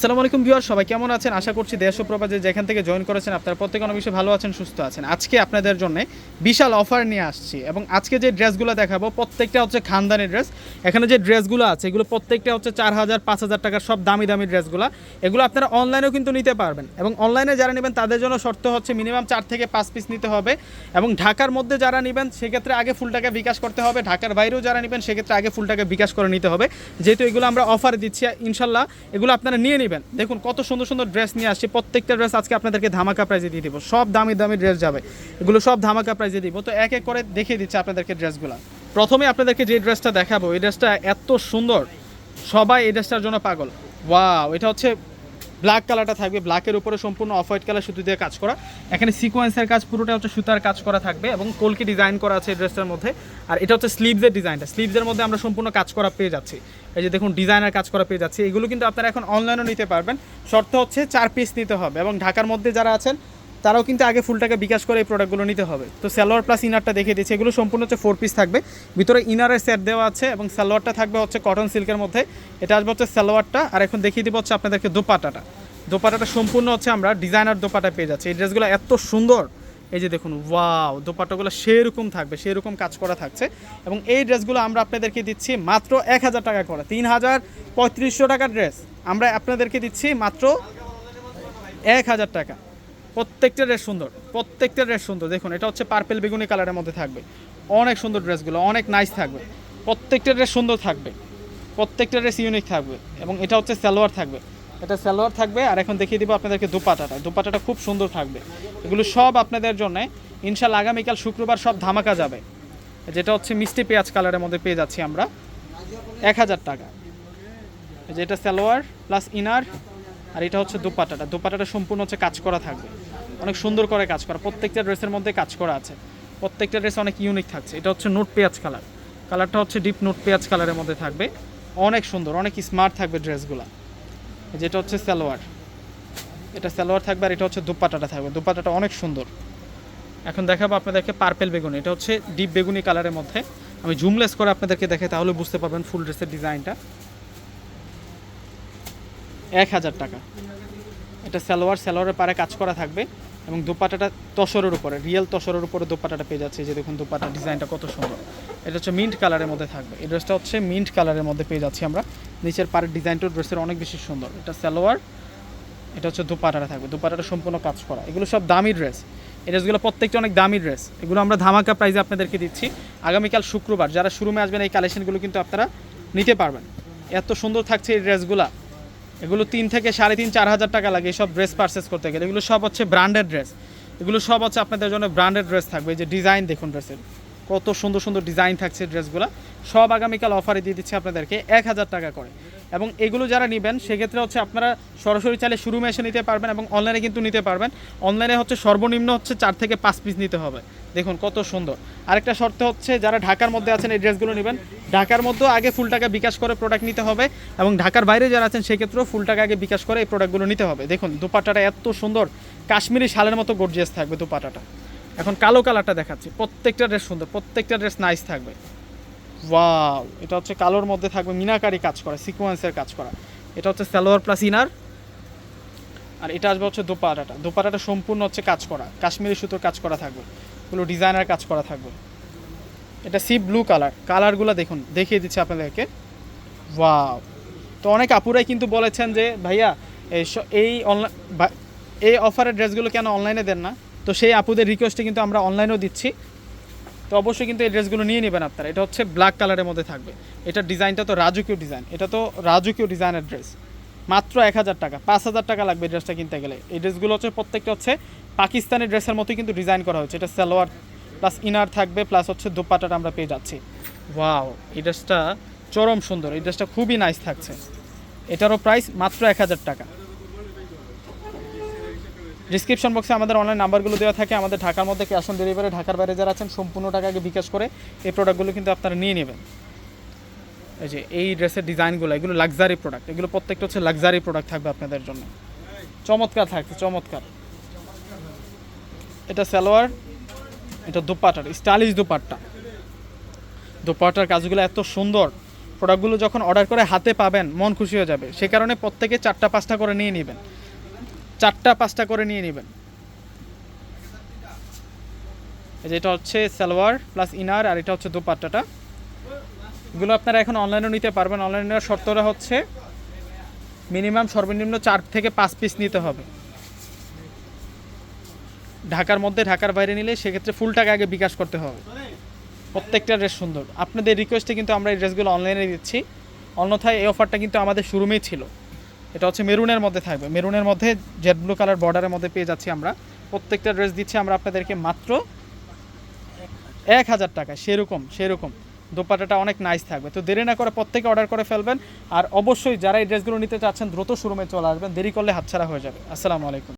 আসসালামু আলাইকুম ভিউয়ার, সবাই কেমন আছেন? আশা করছি দেশ ও প্রবাসে যেখান থেকে জয়েন করেছেন আপনারা প্রত্যেক অনেক ভালো আছেন, সুস্থ আছেন। আজকে আপনাদের জন্য বিশাল অফার নিয়ে আসছি এবং আজকে যে ড্রেসগুলো দেখাবো, প্রত্যেকটা হচ্ছে খানদানি ড্রেস। এখানে যে ড্রেসগুলো আছে, এগুলো প্রত্যেকটা হচ্ছে চার হাজার, পাঁচ হাজার টাকার সব দামি দামি ড্রেসগুলো। এগুলো আপনারা অনলাইনেও কিন্তু নিতে পারবেন এবং অনলাইনে যারা নেবেন, তাদের জন্য শর্ত হচ্ছে মিনিমাম চার থেকে পাঁচ পিস নিতে হবে এবং ঢাকার মধ্যে যারা নেবেন, সেক্ষেত্রে আগে ফুল টাকা বিকাশ করতে হবে। ঢাকার বাইরেও যারা নেবেন, সেক্ষেত্রে আগে ফুল টাকা বিকাশ করে নিতে হবে। যেহেতু এগুলো আমরা অফার দিচ্ছি, ইনশাল্লাহ এগুলো আপনারা নিয়ে নেবেন। দেখুন কত সুন্দর সুন্দর ড্রেস নিয়ে আসছে। প্রত্যেকটা ড্রেস আজকে আপনাদেরকে ধামাকা প্রাইজে দিয়ে দিব। সব দামি দামি ড্রেস যাবে। এগুলো সব ধামাকা প্রাইজে দিব। তো এক এক করে দেখিয়ে দিচ্ছে আপনাদেরকে ড্রেসগুলো প্রথমে আপনাদেরকে যে ড্রেসটা দেখাবো, এই ড্রেসটা এত সুন্দর। সবাই এই ড্রেসটার জন্য পাগল। ওয়াও এটা হচ্ছে ব্ল্যাক কালারটা থাকবে ব্ল্যাকের উপরে সম্পূর্ণ অফ হোয়াইট কালার সুতো দিয়ে কাজ করা। এখানে সিকোয়েন্সের কাজ, পুরোটা হচ্ছে সুতার কাজ করা থাকবে এবং কলকি ডিজাইন করা আছে ড্রেসটার মধ্যে। আর এটা হচ্ছে স্লিভসের ডিজাইনটা স্লিভসের মধ্যে আমরা সম্পূর্ণ কাজ করা পেয়ে যাচ্ছি। এই যে দেখুন ডিজাইনার কাজ করা পেয়ে যাচ্ছি। এগুলো কিন্তু আপনারা এখন অনলাইনও নিতে পারবেন। শর্ত হচ্ছে চার পিস নিতে হবে এবং ঢাকার মধ্যে যারা আছেন তারাও কিন্তু আগে ফুল টাকা বিকাশ করে এই প্রোডাক্টগুলো নিতে হবে। তো সালোয়ার প্লাস ইনারটা দেখে দিচ্ছি। এগুলো সম্পূর্ণ হচ্ছে ফোর পিস থাকবে। ভিতরে ইনারের সেট দেওয়া আছে এবং সালোয়ারটা থাকবে হচ্ছে কটন সিল্কের মধ্যে। এটা আসবে হচ্ছে সালোয়ারটা। আর এখন দেখিয়ে দিব হচ্ছে আপনাদেরকে দোপাটাটা। দোপাটাটা সম্পূর্ণ হচ্ছে আমরা ডিজাইনার দোপাটা পেয়ে যাচ্ছি। এই ড্রেসগুলো এত সুন্দর। এই যে দেখুন ওয়াও দোপাটাগুলো সেরকম থাকবে, সেরকম কাজ করা থাকছে। এবং এই ড্রেসগুলো আমরা আপনাদেরকে দিচ্ছি মাত্র এক হাজার টাকা করে। তিন হাজার পঁয়ত্রিশশো টাকার ড্রেস আমরা আপনাদেরকে দিচ্ছি মাত্র এক হাজার টাকা। প্রত্যেকটা ড্রেস সুন্দর, প্রত্যেকটা ড্রেস সুন্দর। দেখুন, এটা হচ্ছে পার্পেল বেগুনি কালারের মধ্যে থাকবে। অনেক সুন্দর ড্রেসগুলো অনেক নাইস থাকবে। প্রত্যেকটা ড্রেস সুন্দর থাকবে। প্রত্যেকটা ড্রেস ইউনিক থাকবে এবং এটা হচ্ছে সালোয়ার থাকবে। এটা সালোয়ার থাকবে আর এখন দেখিয়ে দিব আপনাদেরকে দুপাটাটা। দুপাটাটা খুব সুন্দর থাকবে। এগুলো সব আপনাদের জন্য ইনশাল্লাহ আগামীকাল শুক্রবার সব ধামাকা যাবে। যেটা হচ্ছে মিষ্টি পেঁয়াজ কালারের মধ্যে পেয়ে যাচ্ছি আমরা। এক হাজার টাকা। যেটা সালোয়ার প্লাস ইনার আর এটা হচ্ছে দুপাটাটা। দুপাটাটা সম্পূর্ণ হচ্ছে কাজ করা থাকবে। অনেক সুন্দর করে কাজ করা, প্রত্যেকটা ড্রেসের মধ্যে কাজ করা আছে। প্রত্যেকটা ড্রেস অনেক ইউনিক থাকছে। এটা হচ্ছে নোট পেঁয়াজ কালার কালারটা হচ্ছে ডিপ নোট পেঁয়াজ কালারের মধ্যে থাকবে। অনেক সুন্দর, অনেক স্মার্ট থাকবে ড্রেসগুলো। যেটা হচ্ছে সালোয়ার। এটা সালোয়ার থাকবে আর এটা হচ্ছে দুপাটাটা থাকবে। দুপাটাটা অনেক সুন্দর। এখন দেখাবো আপনাদেরকে পার্পেল বেগুনি। এটা হচ্ছে ডিপ বেগুনি কালারের মধ্যে। আমি জুমলেস করে আপনাদেরকে দেখে তাহলে বুঝতে পারবেন ফুল ড্রেসের ডিজাইনটা এক হাজার টাকা। এটা সালোয়ার, সালোয়ারের পারে কাজ করা থাকবে এবং দুপাটাটা তসরের উপরে রিয়েল তসরের উপরে দুপাটাটা পেয়ে যাচ্ছে যে দেখুন দুপাটা ডিজাইনটা কত সুন্দর। এটা হচ্ছে মিন্ট কালারের মধ্যে থাকবে। এই ড্রেসটা হচ্ছে মিন্ট কালারের মধ্যে পেয়ে যাচ্ছি আমরা। নিচের পাড়ের ডিজাইনটা ড্রেসের অনেক বেশি সুন্দর। এটা সালোয়ার, এটা হচ্ছে দুপাটাটা থাকবে। দুপাটাটা সম্পূর্ণ কাজ করা। এগুলো সব দামি ড্রেস এই ড্রেসগুলো প্রত্যেকটা অনেক দামি ড্রেস এগুলো আমরা ধামাকা প্রাইজে আপনাদেরকে দিচ্ছি। আগামীকাল শুক্রবার, যারা শুরুমে আসবেন, এই কালেকশনগুলো কিন্তু আপনারা নিতে পারবেন। এত সুন্দর থাকছে এই ড্রেসগুলা এগুলো তিন থেকে সাড়ে তিন, চার হাজার টাকা লাগে সব ড্রেস পারচেস করতে গেলে। এগুলো সব হচ্ছে ব্র্যান্ডেড ড্রেস এগুলো সব হচ্ছে আপনাদের জন্য ব্র্যান্ডেড ড্রেস থাকবে। এই যে ডিজাইন দেখুন ড্রেসের কত সুন্দর সুন্দর ডিজাইন থাকছে ড্রেসগুলো সব আগামীকাল অফারে দিয়ে দিচ্ছে আপনাদেরকে এক হাজার টাকা করে। এবং এগুলো যারা নেবেন, সেক্ষেত্রে হচ্ছে আপনারা সরাসরি চাইলে শুরুমে এসে নিতে পারবেন এবং অনলাইনে কিন্তু নিতে পারবেন। অনলাইনে হচ্ছে সর্বনিম্ন হচ্ছে চার থেকে পাঁচ পিস নিতে হবে। দেখুন কত সুন্দর। আরেকটা শর্ত হচ্ছে, যারা ঢাকার মধ্যে আছেন, এই ড্রেসগুলো নেবেন, ঢাকার মধ্যেও আগে ফুল টাকা বিকাশ করে প্রোডাক্ট নিতে হবে এবং ঢাকার বাইরে যারা আছেন, সেক্ষেত্রেও ফুল টাকা আগে বিকাশ করে এই প্রোডাক্টগুলো নিতে হবে। দেখুন দুপাটাটা এত সুন্দর, কাশ্মীরি শালের মতো গর্জিয়াস থাকবে দুপাটাটা। এখন কালো কালারটা দেখাচ্ছি। প্রত্যেকটা ড্রেস সুন্দর, প্রত্যেকটা ড্রেস নাইস থাকবে। ওয়াও এটা হচ্ছে কালোর মধ্যে থাকবে মিনাকারি কাজ করা সিকোয়েন্সের কাজ করা। এটা হচ্ছে সালোয়ার প্লাস ইনার আর এটা আসবে হচ্ছে দোপাটাটা দোপাটাটা সম্পূর্ণ হচ্ছে কাজ করা, কাশ্মীরি সুতোর কাজ করা থাকবে এগুলো ডিজাইনার কাজ করা থাকবে। এটা সি ব্লু কালার কালারগুলো দেখুন, দেখিয়ে দিচ্ছি আপনাদেরকে। ওয়াও তো অনেক আপুরাই কিন্তু বলেছেন যে, ভাইয়া, এই অনলাইন এই অফারের ড্রেসগুলো কেন অনলাইনে দেন না? তো সেই আপুদের রিকোয়েস্টে কিন্তু আমরা অনলাইনেও দিচ্ছি। তো অবশ্যই কিন্তু এই ড্রেসগুলো নিয়ে নেবেন আপনারা। এটা হচ্ছে ব্ল্যাক কালারের মধ্যে থাকবে। এটার ডিজাইনটা তো রাজকীয় ডিজাইন। এটা তো রাজকীয় ডিজাইনের ড্রেস। মাত্র এক হাজার টাকা, পাঁচ হাজার টাকা লাগবে ড্রেসটা কিনতে গেলে। এই ড্রেসগুলো হচ্ছে প্রত্যেকটা হচ্ছে পাকিস্তানি ড্রেসের মতোই কিন্তু ডিজাইন করা হয়েছে। এটা সালোয়ার প্লাস ইনার থাকবে প্লাস হচ্ছে দোপাটাটা আমরা পেয়ে যাচ্ছি। ওয়াও এই ড্রেসটা চরম সুন্দর। এই ড্রেসটা খুবই নাইস থাকছে। এটারও প্রাইস মাত্র এক হাজার টাকা। ডিসক্রিপশন বক্সে আমাদের অনলাইন নাম্বারগুলো দেওয়া থাকে। আমাদের ঢাকার মধ্যে ক্যাশ অন ডেলিভারি ঢাকার বাইরে যারা আছেন, সম্পূর্ণ টাকাকে বিকাশ করে এই প্রোডাক্টগুলো কিন্তু আপনারা নিয়ে নেবেন। এই যে, এই ড্রেসের ডিজাইনগুলো এগুলো লাক্সারি প্রোডাক্ট এগুলো প্রত্যেকটা হচ্ছে লাক্সারি প্রোডাক্ট থাকবে আপনাদের জন্য। চমৎকার থাকছে, চমৎকার। এটা সালোয়ার, এটা দুপাটার স্টাইলিশ দুপাট্টা। দুপাটার কাজগুলো এত সুন্দর। প্রোডাক্টগুলো যখন অর্ডার করে হাতে পাবেন, মন খুশি হয়ে যাবে। সে কারণে প্রত্যেকে চারটা, পাঁচটা করে নিয়ে নেবেন। চারটা, পাঁচটা করে নিয়ে নেবেন। এই যে এটা হচ্ছে সালোয়ার প্লাস ইনার আর এটা হচ্ছে দোপাট্টাটা। এগুলো আপনারা এখন অনলাইনেও নিতে পারবেন। অনলাইনে নেওয়ার শর্তটা হচ্ছে মিনিমাম সর্বনিম্ন চার থেকে পাঁচ পিস নিতে হবে। ঢাকার মধ্যে, ঢাকার বাইরে নিলে সেক্ষেত্রে ফুল টাকা আগে বিকাশ করতে হবে। প্রত্যেকটা ড্রেস সুন্দর। আপনাদের রিকোয়েস্টে কিন্তু আমরা এই ড্রেসগুলো অনলাইনে দিচ্ছি। অন্যথায় এই অফারটা কিন্তু আমাদের শুরুমেই ছিল। এটা হচ্ছে মেরুনের মধ্যে থাকবে। মেরুনের মধ্যে জেড ব্লু কালার বর্ডারের মধ্যে পেয়ে যাচ্ছি আমরা। প্রত্যেকটা ড্রেস দিচ্ছি আমরা আপনাদেরকে মাত্র এক হাজার টাকা সেরকম সেরকম। দোপাটাটা অনেক নাইস থাকবে। তো দেরি না করে প্রত্যেকে অর্ডার করে ফেলবেন। আর অবশ্যই যারা এই ড্রেসগুলো নিতে চাচ্ছেন, দ্রুত শোরুমে চলে আসবেন। দেরি করলে হাতছাড়া হয়ে যাবে। আসসালামু আলাইকুম।